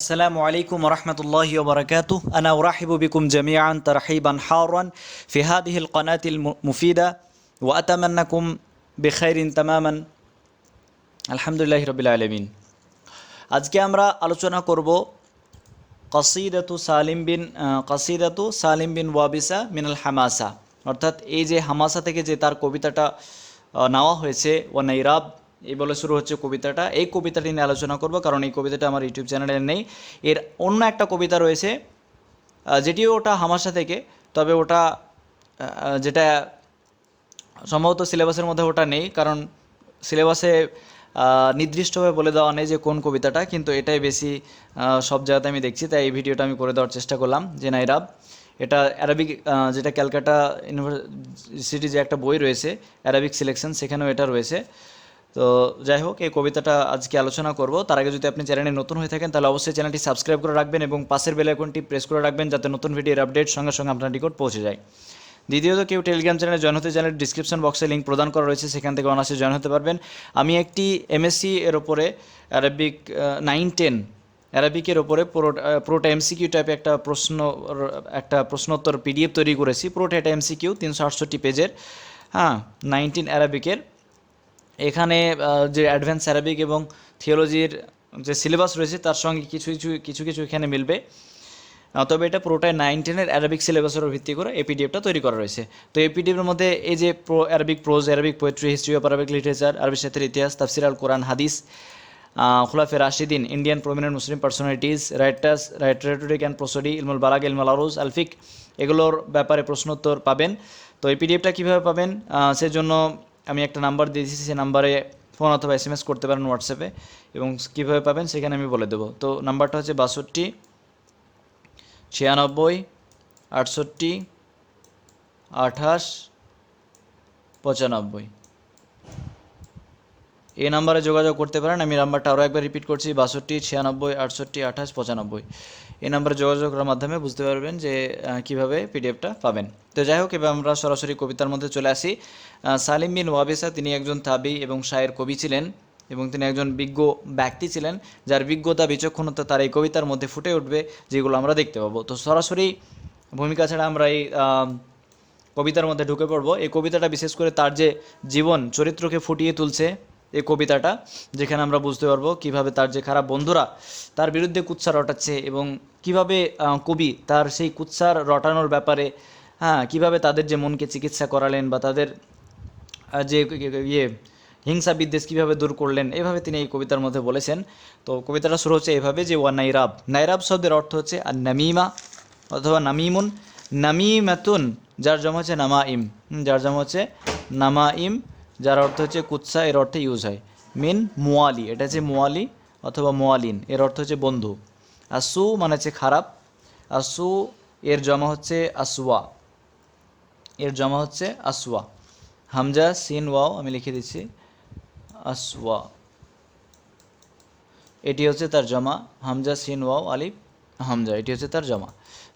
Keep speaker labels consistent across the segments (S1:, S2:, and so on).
S1: السلام عليكم ورحمة الله وبركاته أنا أرحب بكم جميعا ترحيبا حارا في هذه القناة المفيدة وأتمنىكم بخير تماما الحمد لله رب العالمين আজকে আমরা আলোচনা করব কসিদাতু সালিম বিন আহ, কসিদাতু সালিম বিন ওয়াবিসা মিনাল হামাসা অর্থাৎ এই যে হামাসা থেকে যে তার কবিতাটা আহ, নেওয়া হয়েছে ও নাইরাব এই বলে শুরু হচ্ছে কবিতাটা। এই কবিতাটি নিয়ে আলোচনা করব, কারণ এই কবিতাটা আমার ইউটিউব চ্যানেলে নেই। এর অন্য একটা কবিতা রয়েছে যেটিও ওটা হামাশা থেকে, তবে ওটা যেটা সম্ভবত সিলেবাসের মধ্যে ওটা নেই, কারণ সিলেবাসে নির্দিষ্টভাবে বলে দেওয়া নেই যে কোন কবিতাটা, কিন্তু এটাই বেশি সব জায়গাতে আমি দেখছি, তাই এই ভিডিওটা আমি করে দেওয়ার চেষ্টা করলাম যে নাইরাব এটা অ্যারাবিক যেটা ক্যালকাটা ইউনিভার্সিটি যে একটা বই রয়েছে, অ্যারাবিক সিলেকশন, সেখানেও এটা রয়েছে। তো যাই হোক, এই কবিতাটা আজকে আলোচনা করব। তার আগে যদি আপনি চ্যানেলে নতুন হয়ে থাকেন, তাহলে অবশ্যই চ্যানেলটি সাবস্ক্রাইব করে রাখবেন এবং পাশের বেল আইকনটি প্রেস করে রাখবেন যাতে নতুন ভিডিওর আপডেট সঙ্গে সঙ্গে আপনার নিকট পৌঁছে যায়। দ্বিতীয়ত, কেউ টেলিগ্রাম চ্যানেলে জয়েন হতে চাইলে ডিসক্রিপশন বক্সে লিঙ্ক প্রদান করা রয়েছে। সেখান থেকে অনার্সে জয়েন হতে পারবেন। আমি একটি এমএসসি এর ওপরে অ্যারাবিক নাইন টেন অ্যারাবিকের ওপরে পুরো পুরোটা এমসিকিউ টাইপে একটা প্রশ্ন, একটা প্রশ্নোত্তর পিডিএফ তৈরি করেছি। পুরোটা এটা এমসিকিউ তিনশো আটষট্টি পেজের হ্যাঁ নাইনটিন অ্যারাবিকের এখানে যে অ্যাডভান্স অ্যারাবিক এবং থিওলজির যে সিলেবাস রয়েছে, তার সঙ্গে কিছু কিছু কিছু কিছু এখানে মিলবে। তবে এটা পুরোটাই নাইন টেনের অ্যারাবিক সিলেবাসের উপর ভিত্তি করে এপিডিএফটা তৈরি করা রয়েছে। তো এপিডিএফের মধ্যে এই যে pro Arabic prose Arabic poetry history of Arabic literature আরবি সাথের ইতিহাস, তাফসির আল কোরআন, হাদিস খুলাফে রাশিদিন Indian prominent Muslim personalities writers রাইটারেটরিক and prosody ইলমুল বালাগ, ইলমুল আরুজ, আলফিক, এগুলোর ব্যাপারে প্রশ্নোত্তর পাবেন। তো এই পিডিএফটা কীভাবে পাবেন? সেজন্য আমি একটা নাম্বার দিয়ে দিয়েছি, সেই নাম্বারে ফোন অথবা এস এম এস করতে পারেন হোয়াটসঅ্যাপে এবং কীভাবে পাবেন সেখানে আমি বলে দেবো। তো নাম্বারটা হচ্ছে বাষট্টি, ছিয়ানব্বই, আটষট্টি, আঠাশ, পঁচানব্বই। এই নাম্বারে যোগাযোগ করতে পারেন। আমি নাম্বারটা আরও একবার রিপিট করছি, বাষট্টি, ছিয়ানব্বই, আটষট্টি, আঠাশ, পঁচানব্বই। এই নাম্বারে যোগাযোগ করার মাধ্যমে বুঝতে পারবেন যে কীভাবে পিডিএফটা পাবেন। তো যাই হোক, এবার আমরা সরাসরি কবিতার মধ্যে চলে আসি। সালিম বিন ওয়াবিসা তিনি একজন তাবি এবং শায়ের কবি ছিলেন এবং তিনি একজন বিজ্ঞ ব্যক্তি ছিলেন, যার বিজ্ঞতা, বিচক্ষণতা তার এই কবিতার মধ্যে ফুটে উঠবে, যেগুলো আমরা দেখতে পাবো। তো সরাসরি ভূমিকা ছাড়া আমরা এই কবিতার মধ্যে ঢুকে পড়ব। এই কবিতাটা বিশেষ করে তার যে জীবন, চরিত্রকে ফুটিয়ে তুলছে এই কবিতাটা, যেখানে আমরা বুঝতে পারব কীভাবে তার যে খারাপ বন্ধুরা, তার বিরুদ্ধে কুৎসা রটাচ্ছে এবং কীভাবে কবি তার সেই কুৎসার রটানোর ব্যাপারে হ্যাঁ কীভাবে তাদের যে মনকে চিকিৎসা করালেন বা তাদের যে ইয়ে হিংসা বিদ্বেষ কীভাবে দূর করলেন, এভাবে তিনি এই কবিতার মধ্যে বলেছেন। তো কবিতাটা শুরু হচ্ছে এভাবে যে, ওয়া নাইরাব। নাইরাব শব্দের অর্থ হচ্ছে আর নামিমা অথবা নামিমুন। নামিমাতুন, যার জমা হচ্ছে নামাইম। যার জমা হচ্ছে নামাইম। যার অর্থ হচ্ছে কুৎসা, এর অর্থে ইউজ হয়। মিন মোয়ালি, এটা হচ্ছে মোয়ালি অথবা মোয়ালিন, এর অর্থ হচ্ছে বন্ধু। আর সু মানে হচ্ছে খারাপ আর সু এর জমা হচ্ছে আসওয়া। এর জমা হচ্ছে আসওয়া। হামজা, সিন, ওয়াও, আমি লিখে দিচ্ছি। আসওয়া। এটি হচ্ছে তার জমা। হামজা, সিন, ওয়াও, আলিফ, হামজা, এটি হচ্ছে তার জমা,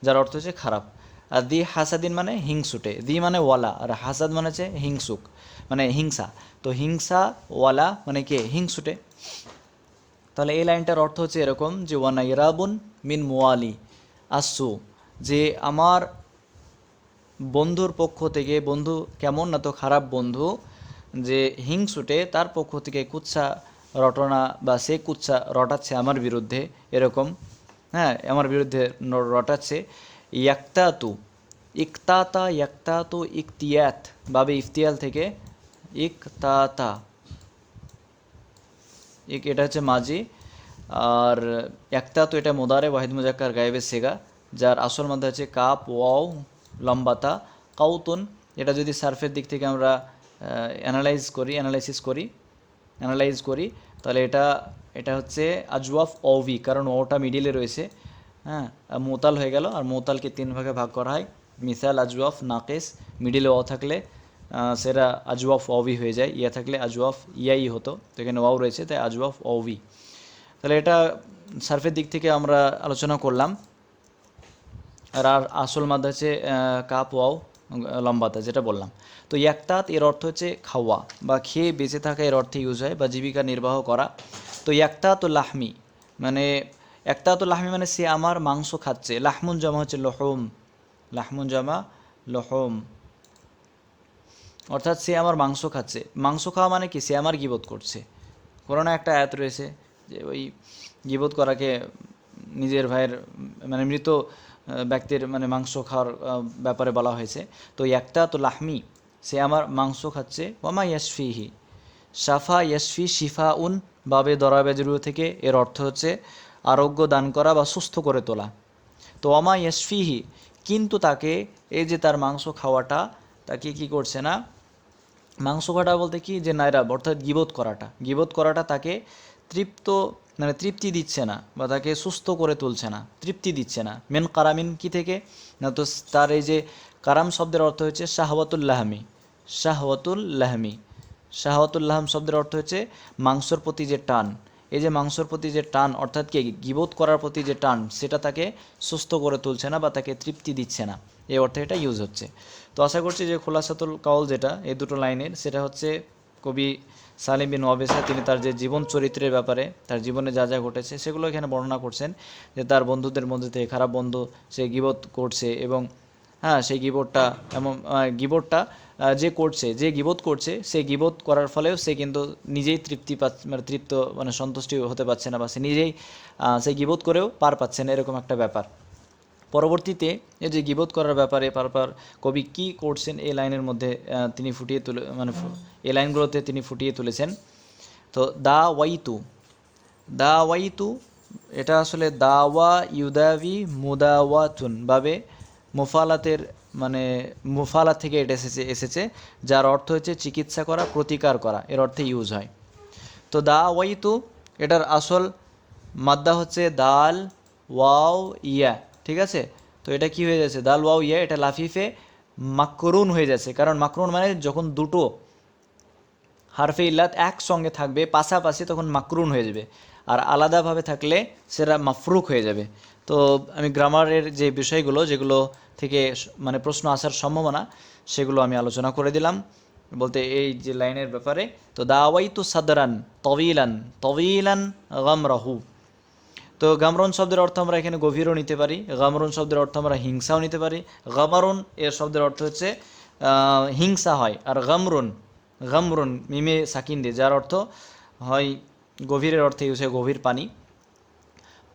S1: যার অর্থ হচ্ছে খারাপ। আর দি হাসাদিন মানে হিংসুটে, দি মানে ওয়ালা, আর হাসাদ মানে হচ্ছে হিংসুক। মানে হিংসা। তো হিংসা ওয়ালা মানে কে? হিংসুটে। তাহলে এই লাইনটার অর্থ হচ্ছে এরকম যে, ওয়ানা ইরাবুন মিন মোয়ালি আসু যে, আমার বন্ধুর পক্ষ থেকে বন্ধু কেমন না তো খারাপ বন্ধু, যে হিংসুটে তার পক্ষ থেকে কুৎসা রটনা বা সে কুৎসা রটাচ্ছে আমার বিরুদ্ধে। এরকম হ্যাঁ আমার বিরুদ্ধে রটাচ্ছে। ইয়াক্তাতু। ইকতাতা, ইয়াক্তাতু, ইকতিয়াত। বাবে ইফতিয়াল থেকে ইকতাতা। এক এটা হচ্ছে মাঝি আর একটা তো এটা মোদারে ওয়াহিদ মুজাক্কার গায়েবের সেগা, যার আসল মধ্যে আছে কাপ, ওয়াও লম্বাতা কাউতুন। এটা যদি সার্ফের দিক থেকে আমরা অ্যানালাইজ করি অ্যানালাইসিস করি অ্যানালাইজ করি, তাহলে এটা এটা হচ্ছে আজওয়াফ ওভি, কারণ ওটা মিডিলে রয়েছে। হ্যাঁ মোতাল হয়ে গেল, আর মোতালকে তিন ভাগে ভাগ করা হয়। মিসাল, আজওয়াফ, নাকেস মিডিলে ও থাকলে সেটা আজওয়াফ অভি হয়ে যায়। ইয়া থাকলে আজওয়াফ ইয়াই হতো। তো এখানে ওয়াও রয়েছে, তাই আজওয়াফ অভি তাহলে এটা সার্ফের দিক থেকে আমরা আলোচনা করলাম। আর আর আসল মাদ হচ্ছে কাপ ওয়াও লম্বাতা যেটা বললাম। তো ইয়াক্তাত এর অর্থ হচ্ছে খাওয়া, বা খেয়ে বেঁচে থাকা এর অর্থে ইউজ হয়, বা জীবিকা নির্বাহ করা। তো ইয়াক্তাত লাহমি মানে একতা তো লাহমি মানে সে আমার মাংস খাচ্ছে। লাহমুন জামা হচ্ছে লহম, লাহমুন জামা লহম। অর্থাৎ সে আমার মাংস খাচ্ছে। মাংস খাওয়া মানে কি? সে আমার গিবোধ করছে। কোরআনে একটা আয়াত রয়েছে যে ওই গিবোধ করাকে নিজের ভাইয়ের মানে মৃত ব্যক্তির মানে মাংস খাওয়ার ব্যাপারে বলা হয়েছে। তো একটা তো লাহমি, সে আমার মাংস খাচ্ছে। ওমা ইয়াসফিহি সাফা ইয়াসফি শিফা উন বাবে দরাবেজরু থেকে এর অর্থ হচ্ছে আরোগ্য দান করা বা সুস্থ করে তোলা। তো অমা ইয়াসফিহি কিন্তু তাকে এই যে তার মাংস খাওয়াটা তাকে কি করছে না? মাংস কাটা বলতে কি যে নাইরা অর্থাৎ গিবোধ করাটা। গিবোধ করাটা তাকে তৃপ্ত মানে তৃপ্তি দিচ্ছে না বা তাকে সুস্থ করে তুলছে না, তৃপ্তি দিচ্ছে না। মেন কারামিন কি থেকে? না তো তার এই যে কারাম শব্দের অর্থ হচ্ছে শাহওয়াতুল্লাহমি শাহওয়াতুল্লাহমি শাহওয়াতুল্লাহম শব্দের অর্থ হচ্ছে মাংসর প্রতি যে টান। এই যে মাংসর প্রতি যে টান, অর্থাৎ কি গিবোধ করার প্রতি যে টান, সেটা তাকে সুস্থ করে তুলছে না বা তাকে তৃপ্তি দিচ্ছে না। এই অর্থে এটা ইউজ হচ্ছে। তো আশা করছি যে খোলাসাতুল কাউল যেটা, এই দুটো লাইনের, সেটা হচ্ছে কবি সালিম বিন ওয়াবেসা, তিনি তার যে জীবন চরিত্রের ব্যাপারে, তার জীবনে যা যা ঘটেছে, সেগুলো এখানে বর্ণনা করছেন যে তার বন্ধুদের মধ্যে থেকে খারাপ বন্ধু সে গিবত করছে এবং হ্যাঁ সেই গিবোধটা এমন গিবোধটা যে করছে, যে গিবোধ করছে, সে গিবোধ করার ফলেও সে কিন্তু নিজেই তৃপ্তি পাচ্ছে মানে তৃপ্ত মানে সন্তুষ্টি হতে পারছে না বা সে নিজেই সে গিবোধ করেও পার পাচ্ছে না, এরকম একটা ব্যাপার। পরবর্তীতে এই যে গিবোধ করার ব্যাপারে বারবার কবি কি করছেন এই লাইনের মধ্যে তিনি ফুটিয়ে তুলে মানে এই লাইনগুলোতে তিনি ফুটিয়ে তুলেছেন। তো দা ওয়াইতু দা ওয়াইতু, এটা আসলে দাওয়া ইউদাবি মুদাওয়াতুন ভাবে মুফালাতের মানে মুফালা থেকে এটা এসেছে এসেছে, যার অর্থ হচ্ছে চিকিৎসা করা, প্রতিকার করা, এর অর্থে ইউজ হয়। তো দা ওয়াইতু, এটার আসল মাদ্দা হচ্ছে দাল, ওয়াও, ইয়া। ঠিক আছে? তো এটা কি হয়ে যাচ্ছে? দাল, ওয়াও, ইয়া, এটা লাফিফে মাকরুন হয়ে যাচ্ছে। কারণ মাকরুন মানে যখন দুটো হারফে ইল্লাত একসঙ্গে থাকবে, পাশাপাশি তখন মাকরুন হয়ে যাবে। আর আলাদাভাবে থাকলে সেটা মাফরুক হয়ে যাবে। তো আমি গ্রামারের যে বিষয়গুলো, যেগুলো থেকে মানে প্রশ্ন আসার সম্ভাবনা, সেগুলো আমি আলোচনা করে দিলাম। বলতে এই যে লাইনের ব্যাপারে, তো দাওয়াই তো সাদরান তবিলান তবিলান গামরাহু। তো গামরন শব্দের অর্থ আমরা এখানে গভীরও নিতে পারি, গামরন শব্দের অর্থ আমরা হিংসাও নিতে পারি, গামারুন এর শব্দের অর্থ হচ্ছে হিংসা হয়, আর গামরুন গামরুন মিমে সাকিন দিয়ে, যার অর্থ হয় গভীরের অর্থে ইউজ গভীর পানি।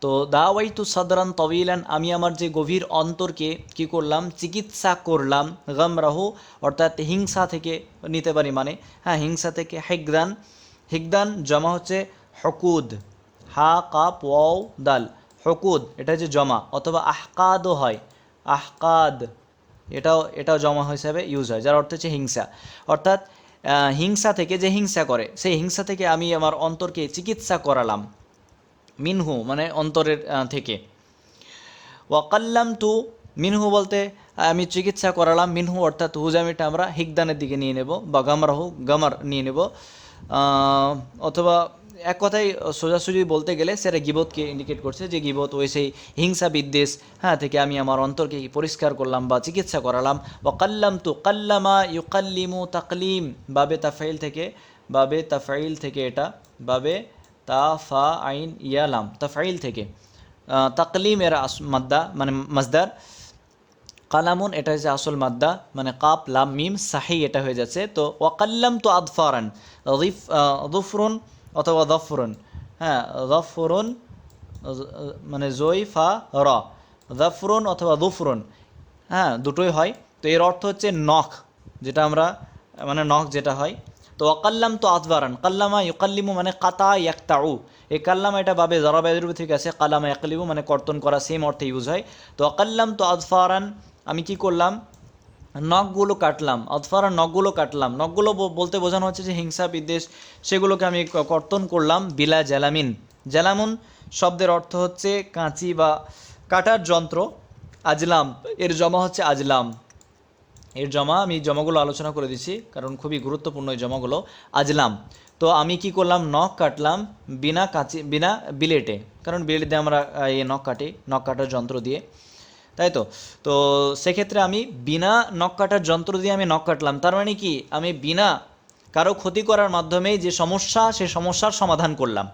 S1: তো দাওয়াইতু সাদরান তবিলান, আমি আমার যে গভীর অন্তরকে কি করলাম? চিকিৎসা করলাম, গামরাহু, অর্থাৎ হিংসা থেকে নিতে পারি মানে হ্যাঁ হিংসা থেকে হেকদান, হিকদান জমা হচ্ছে হকুদ। হা কাপ ওয়াও, দাল, হকুদ, এটা হচ্ছে জমা, অথবা আহকাদও হয়। আহকাদ, এটাও এটাও জমা হিসাবে ইউজ হয়, যার অর্থ হচ্ছে হিংসা। অর্থাৎ হিংসা থেকে যে হিংসা করে, সেই হিংসা থেকে আমি আমার অন্তরকে চিকিৎসা করালাম। মিনহু মানে অন্তরের থেকে। ওয়াকাল্লাম তু মিনহু বলতে আমি চিকিৎসা করালাম। মিনহু অর্থাৎ হুজামিটা আমরা হিকদানের দিকে নিয়ে নেব বা গামরাহু, গামার নিয়ে নেব। অথবা এক কথায় সোজাসুজি বলতে গেলে সেটা গিবতকে ইন্ডিকেট করছে যে গিবত ওই সেই হিংসা বিদ্বেষ হ্যাঁ থেকে আমি আমার অন্তরকে পরিষ্কার করলাম বা চিকিৎসা করালাম। বা কাল্লাম তু কাল্লামা ইউকাল্লিমু তাকলিম, বাবে তাফাইল থেকে, বাবে তাফাইল থেকে এটা, বাবে তা ফা আইন ইয়ালাম তাফাইল থেকে। তাকলিম এর মাদ্দা মানে মাজদার কালামুন, এটা হচ্ছে আসল মাদ্দা মানে কাপ, লাম, মিম, সাহি, এটা হয়ে যাচ্ছে। তো ওয়াকাল্লাম তো আদফারান রিফ দুফরুন অথবা দফরুন। হ্যাঁ দফরুন মানে জই ফা, র। দফরুন অথবা দুফরুন। হ্যাঁ দুটোই হয়। তো এর অর্থ হচ্ছে নখ, যেটা আমরা মানে নখ যেটা হয়। তো অকাল্লাম তো আতবারান কাল্লামা ইউকাল্লিমু মানে কাতা ইয়াক্তাউ। এই কাল্লামা এটা বাবে জরাবায়ুর থেকে আছে কাল্লামা ইয়াকলিমু মানে কর্তন করা। সেম অর্থে ইউজ হয় তো অকাল্লাম তো আতফারান আমি কি করলাম? নখগুলো কাটলাম অথফারা নখগুলো কাটলাম। নখগুলো বলতে বোঝানো হচ্ছে যে হিংসা, বিদ্বেষ, সেগুলোকে আমি কর্তন করলাম বিলা জ্যালামিন। জ্যালামুন শব্দের অর্থ হচ্ছে কাঁচি বা কাটার যন্ত্র, আজলাম। এর জমা হচ্ছে আজলাম। এর জমা আমি জমাগুলো আলোচনা করে দিচ্ছি, কারণ খুবই গুরুত্বপূর্ণ এই জমাগুলো। আজলাম। তো আমি কি করলাম? নখ কাটলাম বিনা কাঁচি, বিনা বিলেটে। কারণ বিলেট আমরা এই নখ কাটি, নখ কাটার যন্ত্র দিয়ে। তাই তো? তো সেক্ষেত্রে আমি বিনা নখ কাটার যন্ত্র দিয়ে আমি নখ কাটলাম। তার মানে কি? আমি বিনা কারও ক্ষতি করার মাধ্যমেই যে সমস্যা, সে সমস্যার সমাধান করলাম।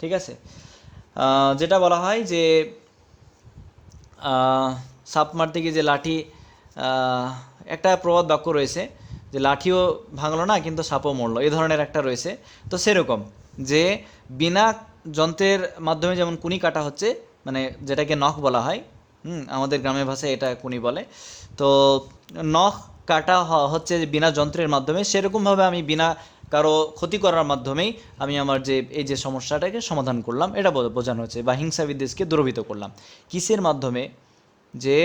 S1: ঠিক আছে? যেটা বলা হয় যে সাপ মারতে গিয়ে যে লাঠি একটা প্রবাদ বাক্য রয়েছে যে লাঠিও ভাঙলো না, কিন্তু সাপও মরলো। এই ধরনের একটা রয়েছে। তো সেরকম যে বিনা যন্ত্রের মাধ্যমে যেমন কুনি কাটা হচ্ছে মানে যেটাকে নখ বলা হয় হুম আমাদের গ্রামের ভাষায় এটা কুনি বলে। তো নখ কাটা হচ্ছে বিনা যন্ত্রের মাধ্যমে। সেরকমভাবে আমি বিনা কারও ক্ষতি করার মাধ্যমেই আমি আমার যে এই যে সমস্যাটাকে সমাধান করলাম এটা বোঝানো হচ্ছে বা হিংসা বিদ্বেষকে দূরভীত করলাম। কিসের মাধ্যমে? যে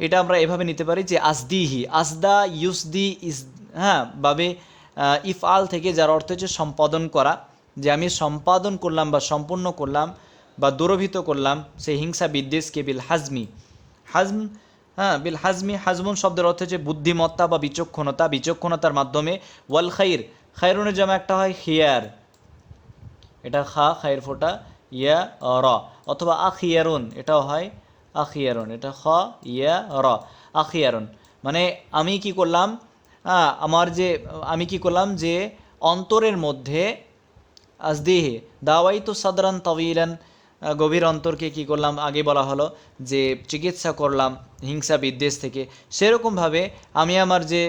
S1: এটা আমরা এভাবে নিতে পারি যে আসদিহি আসদা ইউসদি ইস হ্যাঁ বাবে আহ, ইফআল থেকে যার অর্থ হচ্ছে সম্পাদন করা। যে আমি সম্পাদন করলাম বা সম্পূর্ণ করলাম বা দূরভীত করলাম সেই হিংসা বিদ্বেষকে বিল হাজমি। হাজম হ্যাঁ বিল হাজমি, হাজমুন শব্দের অর্থ হচ্ছে বুদ্ধিমত্তা বা বিচক্ষণতা। বিচক্ষণতার মাধ্যমে ওয়াল খাইর, খাইরুনের জামা একটা হয় খিয়ার। এটা খা খায়ের ফোটা, ইয়া, র। অথবা আখিয়ারুন, এটাও হয় আখিয়ারুন। এটা খ, ইয়া, র, আখিয়ারুন। মানে আমি কি করলাম? আমার যে, আমি কি করলাম যে, অন্তরের মধ্যে আজদিহে দাওয়াই তো সাদরান তবিলান গভীর অন্তরকে কি করলাম? আগে বলা হলো যে চিকিৎসা করলাম হিংসা বিদ্বেষ থেকে। সেরকমভাবে আমি আমার যে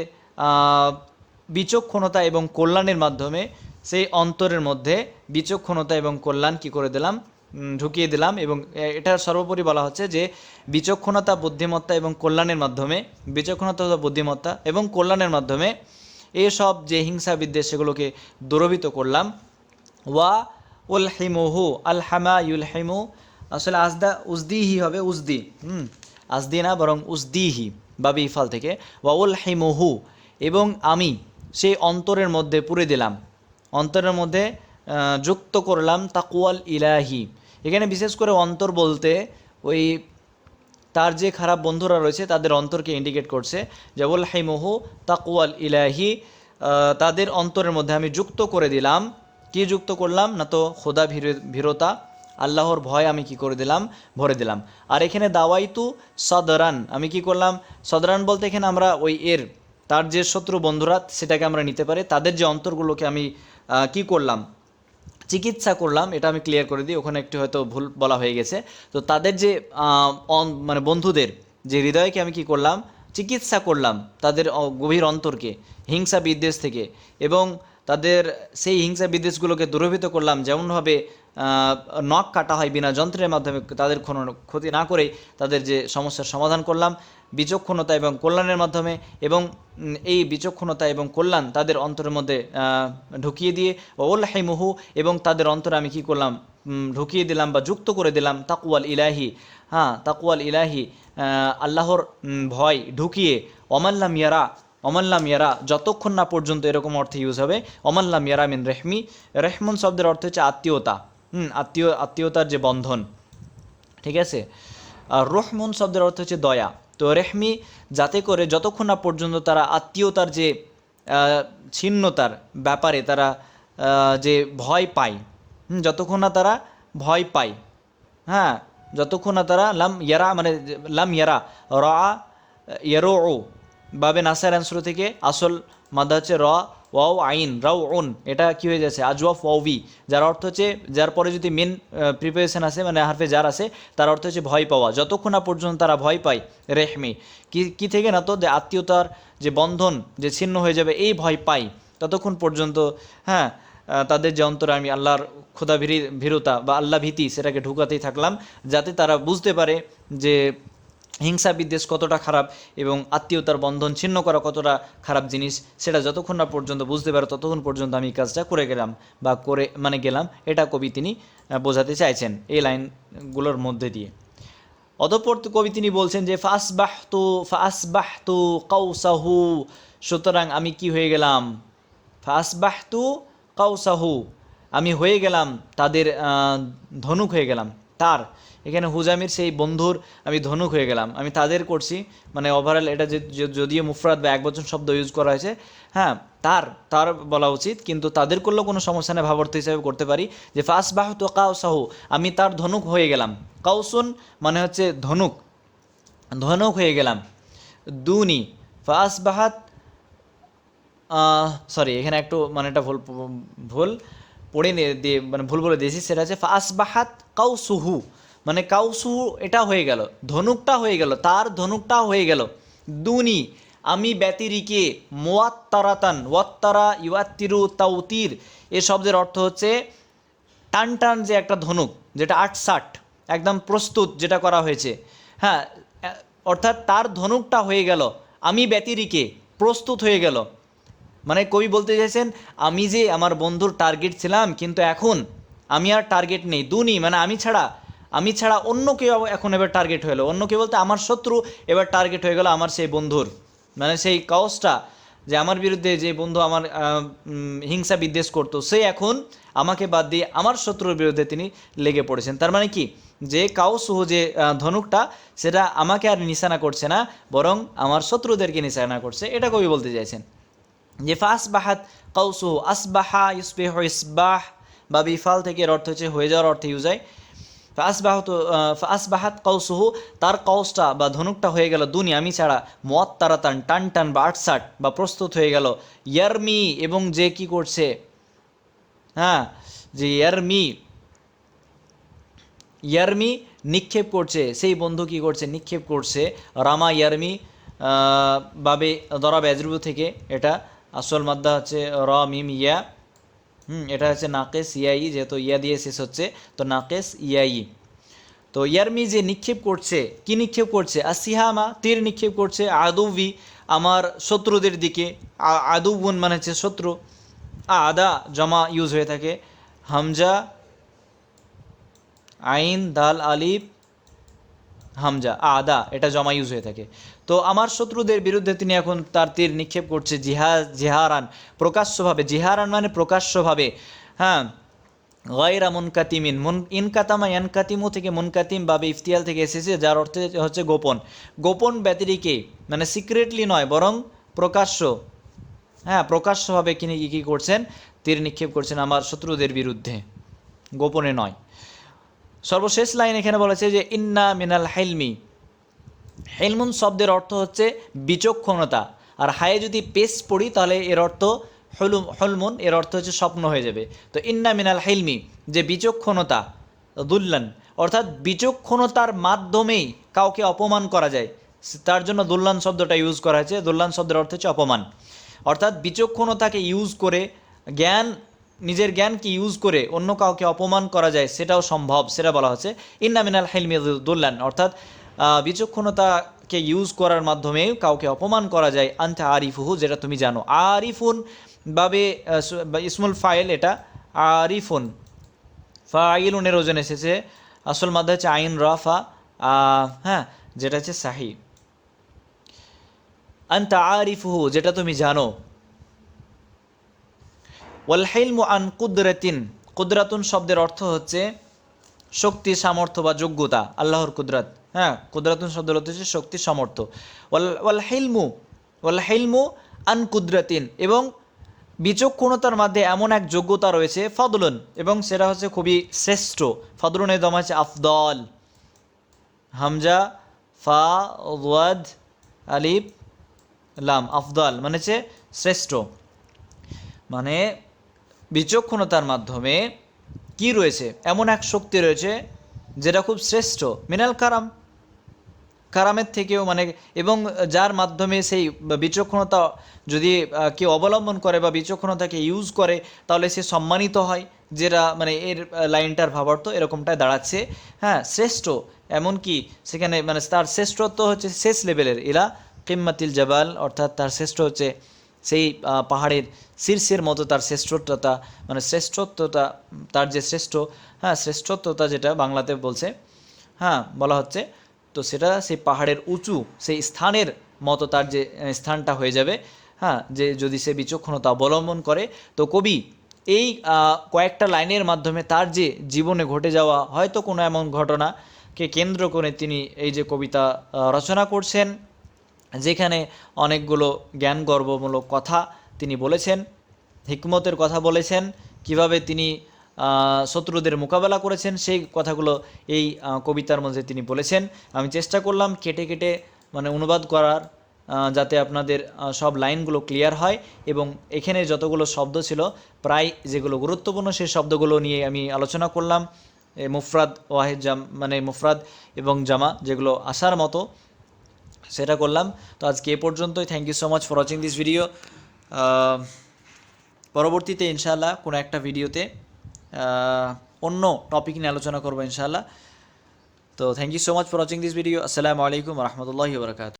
S1: বিচক্ষণতা এবং কল্যাণের মাধ্যমে সেই অন্তরের মধ্যে বিচক্ষণতা এবং কল্যাণ কি করে দিলাম? ঢুকিয়ে দিলাম এবং এটা সর্বোপরি বলা হচ্ছে যে বিচক্ষণতা, বুদ্ধিমত্তা এবং কল্যাণের মাধ্যমে, বিচক্ষণতা বুদ্ধিমত্তা এবং কল্যাণের মাধ্যমে এসব যে হিংসা বিদ্বেষ সেগুলোকে দূরভীত করলাম। ওয়া উল হিমুহু আল হামা ইউল হিমু আসলে আজদা উজদিহি হবে, উজদি। হুম, আজদি না, বরং উজদিহি বা ইফাল থেকে। ওয়া উল হিমুহু এবং আমি, সেই অন্তরের মধ্যে পুরে দিলাম। অন্তরের মধ্যে যুক্ত করলাম তাকুয়াল ইলাহি। এখানে বিশেষ করে অন্তর বলতে, ওই তার যে খারাপ বন্ধুরা রয়েছে, তাদের অন্তরকে ইন্ডিকেট করছে যেবল হাইমহু তাকুয়াল ইলাহি তাদের অন্তরের মধ্যে আমি যুক্ত করে দিলাম। কি যুক্ত করলাম? না তো খোদা ভীর- ভীরতা। আল্লাহর ভয় আমি কি করে দিলাম? ভরে দিলাম। আর এখানে দাওয়াইতু সদরান। আমি কি করলাম? সদরান বলতে এখানে আমরা ওই এর, তার যে শত্রু বন্ধুরা, সেটাকে আমরা নিতে পারি। তাদের যে অন্তরগুলোকে আমি কি করলাম? চিকিৎসা করলাম। এটা আমি ক্লিয়ার করে দিই। ওখানে একটু হয়তো ভুল বলা হয়ে গেছে। তো তাদের যে মানে বন্ধুদের যে হৃদয়কে আমি কি করলাম? চিকিৎসা করলাম তাদের গভীর অন্তরকে, হিংসা বিদ্বেষ থেকে। এবং তাদের সেই হিংসা বিদ্বেষগুলোকে দূরভীত করলাম, যেমনভাবে নখ কাটা হয় বিনা যন্ত্রের মাধ্যমে তাদের কোনো ক্ষতি না করেই তাদের যে সমস্যার সমাধান করলাম, বিচক্ষণতা এবং কল্যাণের মাধ্যমে এবং এই বিচক্ষণতা এবং কল্যাণ তাদের অন্তরের মধ্যে ঢুকিয়ে দিয়ে ওল হাইমুহু এবং তাদের অন্তরে আমি কি করলাম ঢুকিয়ে দিলাম বা যুক্ত করে দিলাম তাকুয়াল ইলাহি। হ্যাঁ তাকুয়াল ইলাহি আল্লাহর ভয় ঢুকিয়ে অমাল্লাম ইয়ারা অমাল্লাম ইয়ারা, যতক্ষণ না পর্যন্ত এরকম অর্থে ইউজ হবে অমাল্লাম ইয়ারা মিন রেহমি, রেহমন শব্দের অর্থ হচ্ছে আত্মীয়তা, হুম, আত্মীয়, আত্মীয়তার যে বন্ধন, ঠিক আছে? আর রহমন শব্দের অর্থ হচ্ছে দয়া, তো রেহমি যাতে করে যতক্ষণ না পর্যন্ত তারা আত্মীয়তার যে ছিন্নতার ব্যাপারে তারা যে ভয় পায় যতক্ষণ না তারা ভয় পায় হ্যাঁ যতক্ষণ না তারা লাম ইয়ারা মানে লাম ইয়ারা, র ইয়ারো বাবে নাসার অ্যান্সার থেকে আসল মাদা হচ্ছে র, ওয়াও, আইন রাও ওন এটা কি হয়ে যাচ্ছে? আজওয়াফ, ওয়াউবি। যার অর্থ হচ্ছে, যার পরে যদি মেন প্রিপারেশন আছে মানে হারফে যার আছে তার অর্থ হচ্ছে ভয় পাওয়া। যতক্ষণ না পর্যন্ত তারা ভয় পায়, রেহমি। কি কি থেকে না তো? যে আত্মীয়তার যে বন্ধন, যে ছিন্ন হয়ে যাবে, এই ভয় পাই ততক্ষণ পর্যন্ত হ্যাঁ তাদের যে অন্তরে আমি আল্লাহর ক্ষুদা ভীরি ভীরতা বা আল্লাহ ভীতি, সেটাকে ঢুকাতেই থাকলাম, যাতে তারা বুঝতে পারে যে হিংসা, বিদ্বেষ কতটা খারাপ এবং আত্মীয়তার বন্ধন ছিন্ন করা কতটা খারাপ জিনিস, সেটা যতক্ষণ না পর্যন্ত বুঝতে পারো, ততক্ষণ পর্যন্ত আমি কাজটা করে গেলাম বা করে মানে গেলাম, এটা কবি তিনি বোঝাতে চাইছেন এই লাইনগুলোর মধ্যে দিয়ে। অতঃপর কবি তিনি বলছেন যে ফাস বাহতু ফাস বাহতু কৌসাহু সুতরাং আমি কি হয়ে গেলাম? ফাস বাহতু কৌসাহু আমি হয়ে গেলাম, তাদের ধনুক হয়ে গেলাম। তার। এখানে হুজামির সেই বন্ধুর আমি ধনুক হয়ে গেলাম। আমি তাদের করছি মানে ওভারঅল এটা যে- যদিও মুফরাদ বা এক বচন শব্দ ইউজ করা হয়েছে হ্যাঁ তার তার বলা উচিত, কিন্তু তাদের করলেও কোনো সমস্যা নেই, ভাবার্থ হিসাবে করতে পারি, যে ফাস বাহতু কাউসাহু আমি তার ধনুক হয়ে গেলাম। কাউসুন মানে হচ্ছে ধনুক ধনুক হয়ে গেলাম। দুনি ফাস বাহাত সরি এখানে একটু মানে এটা ভুল ভুল পড়ে দিয়ে মানে ভুল বলে দিয়েছি, সেটা হচ্ছে আসবাহাত কাউসুহু মানে কাউসুহু এটা হয়ে গেল, ধনুকটা হয়ে গেল, তার ধনুকটা হয়ে গেল। দুনি, আমি ব্যতিরিকে মোয়াত্তারাতান, ওয়াত্তারা ইউয়াত্তিরু তাউতির এ শব্দের অর্থ হচ্ছে টান টান যে একটা ধনুক, যেটা আটসাট একদম প্রস্তুত যেটা করা হয়েছে। হ্যাঁ অর্থাৎ তার ধনুকটা হয়ে গেল, আমি ব্যতিরিকে, প্রস্তুত হয়ে গেল। মানে কবি বলতে চাইছেন, আমি যে আমার বন্ধুর টার্গেট ছিলাম, কিন্তু এখন আমি আর টার্গেট নেই দুনি মানে আমি ছাড়া আমি ছাড়া অন্য কেউ এখন এবার টার্গেট হলো অন্য কেউ বলতে আমার শত্রু এবার টার্গেট হয়ে গেল আমার সেই বন্ধুর। মানে সেই কাউসটা যে আমার বিরুদ্ধে যে বন্ধু আমার হিংসা বিদ্বেষ করতো, সে এখন আমাকে বাদ দিয়ে আমার শত্রুর বিরুদ্ধে তিনি লেগে পড়েছেন। তার মানে কি? যে কাউসুহ যে ধনুকটা, সেটা আমাকে আর নিশানা করছে না, বরং আমার শত্রুদেরকে নিশানা করছে। এটা কবি বলতে চাইছেন। যে ফাসবাহাত কৌসুহ আসবাহা ইসবেহ ইসবাহ, বা বিফাল থেকে এর অর্থ হচ্ছে হয়ে যাওয়ার অর্থে ইউজ হয়। ফাসবাহত ফাসবাহাত কৌসুহু তার কৌসটা বা ধনুকটা হয়ে গেল দুনি আমি ছাড়া মত তারাতান টান টান বা আটসাট বা প্রস্তুত হয়ে গেল। ইয়ারমি এবং যে কি করছে? হ্যাঁ যে ইয়ারমি ইয়ারমি নিক্ষেপ করছে। সেই বন্ধু কি করছে? নিক্ষেপ করছে। রামা ইয়ারমি বাবে দরা ব্যাজরুবু থেকে এটা আসল মাদ্দা হচ্ছে র, মিম, ইয়া। হুম, এটা হচ্ছে নাকেস, ইয়াই, যেহেতু ইয়া দিয়ে শেষ হচ্ছে, তো নাকেস, ইয়াই। তো ইয়ারমি যে নিক্ষেপ করছে, কি নিক্ষেপ করছে? আর সিহামা তীর নিক্ষেপ করছে, আদৌবি, আমার শত্রুদের দিকে। আদৌবুন মানে হচ্ছে শত্রু। আদা, জমা, ইউজ হয়ে থাকে। হামজা, আইন, দাল, আলিফ, হামজা। আদা, এটা জমা ইউজ হয়ে থাকে। তো আমার শত্রুদের বিরুদ্ধে তিনি এখন তার তীর নিক্ষেপ করছে জিহা, জিহারান প্রকাশ্যভাবে। জিহারান মানে প্রকাশ্যভাবে। হ্যাঁ। গয়রা মুনকাতিমিন। মুন ইনকাতামা ইয়ানকাতিমু থেকে মুনকাতিম বাবে ইফতিয়াল থেকে এসেছে, যার অর্থে হচ্ছে গোপন। গোপন ব্যতিরিকে মানে সিক্রেটলি নয়, বরং প্রকাশ্য। হ্যাঁ প্রকাশ্যভাবে তিনি কী কী করছেন? তীর নিক্ষেপ করছেন আমার শত্রুদের বিরুদ্ধে। গোপনে নয়। সর্বশেষ লাইন এখানে বলেছে যে, ইন্না মিনাল হেলমি। হেলমুন শব্দের অর্থ হচ্ছে বিচক্ষণতা। আর হায়ে যদি পেস পড়ি, তাহলে এর অর্থ হলুম, হলমুন, এর অর্থ হচ্ছে স্বপ্ন হয়ে যাবে। তো ইন্না মিনাল হেলমি, যে বিচক্ষণতা, দুল্লান, অর্থাৎ বিচক্ষণতার মাধ্যমেই কাউকে অপমান করা যায়। তার জন্য দুল্লান শব্দটা ইউজ করা হয়েছে। দুল্লান শব্দের অর্থ হচ্ছে অপমান। অর্থাৎ বিচক্ষণতাকে ইউজ করে, জ্ঞান, নিজের জ্ঞানকে ইউজ করে অন্য কাউকে অপমান করা যায়, সেটাও সম্ভব, সেটা বলা হচ্ছে। ইন্না মিনাল হেলমি দুল্লান, অর্থাৎ বিচক্ষণতাকে ইউজ করার মাধ্যমে কাউকে অপমান করা যায়, আন্তে আরিফুহু, যেটা তুমি জানো। আরিফুন বাবে ইসমুল ফাইল এটা, আরিফুন। ফাইলুনের ওজন এসেছে, আসল মাধ্যমে হচ্ছে আইন রাফা হ্যাঁ যেটা হচ্ছে সাহি। আন্তা আরিফুহু, যেটা তুমি জানো। ওয়াল আন কুদরাতিন, কুদরাতুন শব্দের অর্থ হচ্ছে শক্তি, সামর্থ্য বা যোগ্যতা, আল্লাহর কুদরাত। হ্যাঁ কুদরাতুন অর্থ হচ্ছে শক্তি সামর্থ্য। ওয়াল হেলমু ওয়াল হেলমু আন কুদরাতিন এবং বিচক্ষণতার মধ্যে এমন এক যোগ্যতা রয়েছে, ফদলুন এবং সেটা হচ্ছে খুবই শ্রেষ্ঠ। ফদলুনের দম হচ্ছে আফদল। হামজা, ফা, ওয়াদ, আলিফ, লাম, আফদল মানে হচ্ছে শ্রেষ্ঠ। মানে বিচক্ষণতার মাধ্যমে কি রয়েছে? এমন এক শক্তি রয়েছে যেটা খুব শ্রেষ্ঠ। মিনাল কারাম কারামের থেকেও মানে এবং যার মাধ্যমে সেই বিচক্ষণতা যদি কেউ অবলম্বন করে বা বিচক্ষণতাকে ইউজ করে, তাহলে সে সম্মানিত হয়, যেটা মানে এর লাইনটার ভাবার্থ এরকমটাই দাঁড়াচ্ছে। হ্যাঁ শ্রেষ্ঠ, এমনকি সেখানে মানে তার শ্রেষ্ঠত্ব হচ্ছে শেষ লেভেলের এরা কিম্মাতিল জাবাল, অর্থাৎ তার শ্রেষ্ঠ হচ্ছে সেই পাহাড়ের শীর্ষের মতো তার শ্রেষ্ঠত্বতা মানে শ্রেষ্ঠত্বতা, তার যে শ্রেষ্ঠ হ্যাঁ শ্রেষ্ঠত্বতা যেটা বাংলাতে বলছে হ্যাঁ বলা হচ্ছে তো সেটা সেই পাহাড়ের উঁচু, সেই স্থানের মতো তার যে স্থানটা হয়ে যাবে। হ্যাঁ যে যদি সে বিচক্ষণতা অবলম্বন করে, তো কবি এই কয়েকটা লাইনের মাধ্যমে তার যে জীবনে ঘটে যাওয়া হয়তো কোনো এমন ঘটনাকে কেন্দ্র করে তিনি এই যে কবিতা রচনা করছেন, যেখানে অনেকগুলো জ্ঞান গর্বমূলক কথা তিনি বলেছেন, হিকমতের কথা বলেছেন, কীভাবে তিনি শত্রুদের মোকাবেলা করেছেন, সেই কথাগুলো এই কবিতার মধ্যে তিনি বলেছেন। আমি চেষ্টা করলাম কেটে কেটে মানে অনুবাদ করার যাতে আপনাদের সব লাইনগুলো ক্লিয়ার হয় এবং এখানে যতগুলো শব্দ ছিল, প্রায় যেগুলো গুরুত্বপূর্ণ সেই শব্দগুলো নিয়ে আমি আলোচনা করলাম। মুফরাদ ওয়াহেদ জাম মানে মুফরাদ এবং জামা যেগুলো আসার মতো, সেটা করলাম। তো আজকে এ পর্যন্তই। Thank you so much for watching this video পরবর্তীতে ইনশাআল্লাহ কোনো একটা ভিডিওতে অন্য টপিক নিয়ে আলোচনা করব ইনশাআল্লাহ। তো thank you so much for watching this video আসসালামু আলাইকুম রহমতুল্লাহি বরকাত